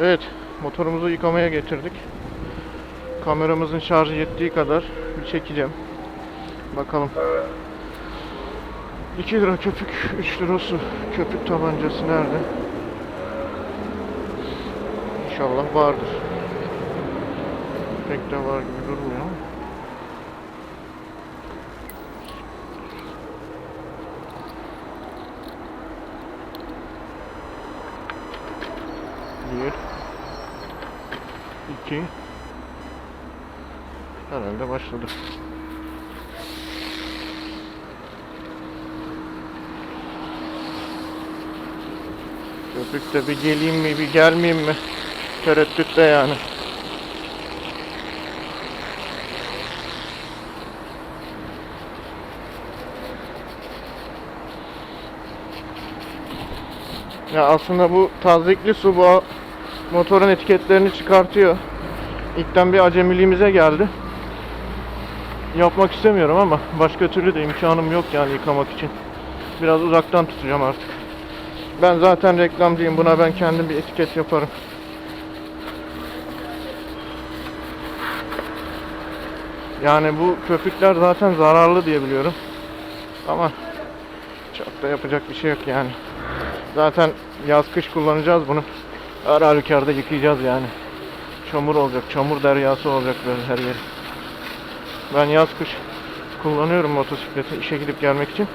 Evet, motorumuzu yıkamaya getirdik. Kameramızın şarjı yettiği kadar bir çekeceğim. Bakalım. 2 lira köpük, 3 lira su. Köpük tabancası nerede? İnşallah vardır. Pek de var gibi durmuyor 2 herhalde başladı. Köpükte bir geleyim mi bir gelmeyeyim mi? Tereddütte yani. Ya aslında bu tazikli su bu motorun etiketlerini çıkartıyor. İlkten bir acemiliğimize geldi. Yapmak istemiyorum ama başka türlü de imkanım yok yani yıkamak için. Biraz uzaktan tutacağım artık. Ben zaten reklamcıyım. Buna ben kendim bir etiket yaparım. Yani bu köpükler zaten zararlı diye biliyorum. Ama çok da yapacak bir şey yok yani. Zaten yaz kış kullanacağız bunu. Her halükarda yıkayacağız yani. Çamur olacak, çamur deryası olacak böyle her yeri. Ben yaz kış kullanıyorum motosikleti işe gidip gelmek için.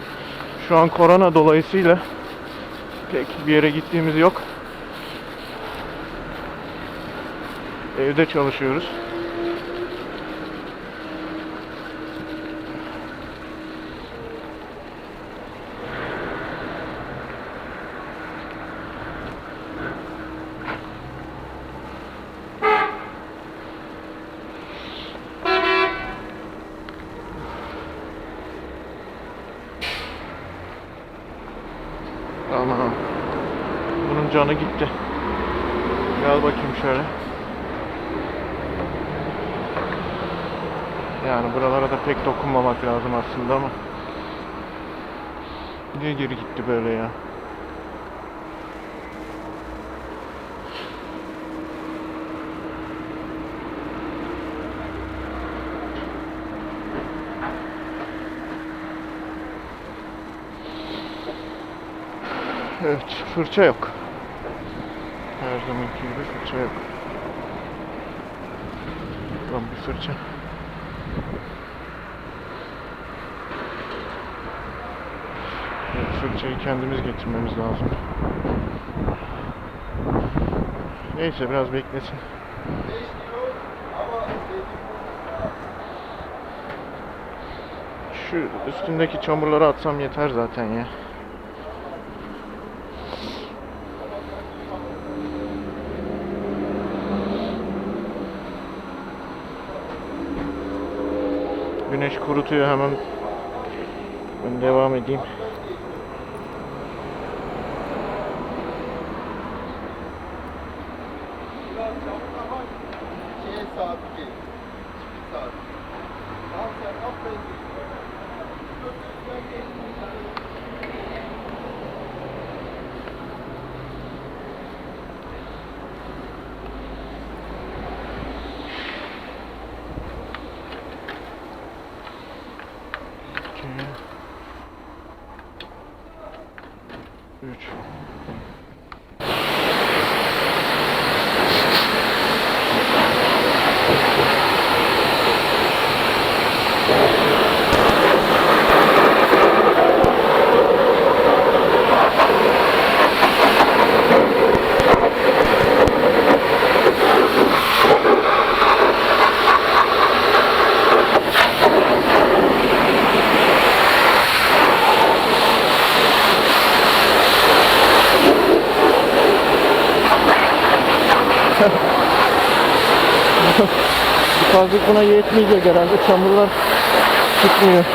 Şu an korona dolayısıyla pek bir yere gittiğimiz yok. Evde çalışıyoruz. Tamam. Bunun canı gitti. Gel bakayım şöyle. Yani buralara da pek dokunmamak lazım aslında ama. Niye geri gitti böyle ya? Evet, fırça yok. Her zamanki gibi fırça yok. Tam bir fırça. Evet, fırçayı kendimiz getirmemiz lazım. Neyse biraz beklesin. Şu üstündeki çamurları atsam yeter zaten ya. Güneş kurutuyor hemen. Ben devam edeyim. Şeye mm. Kazık buna yetmeyecek herhalde. Çamurlar çıkmıyor.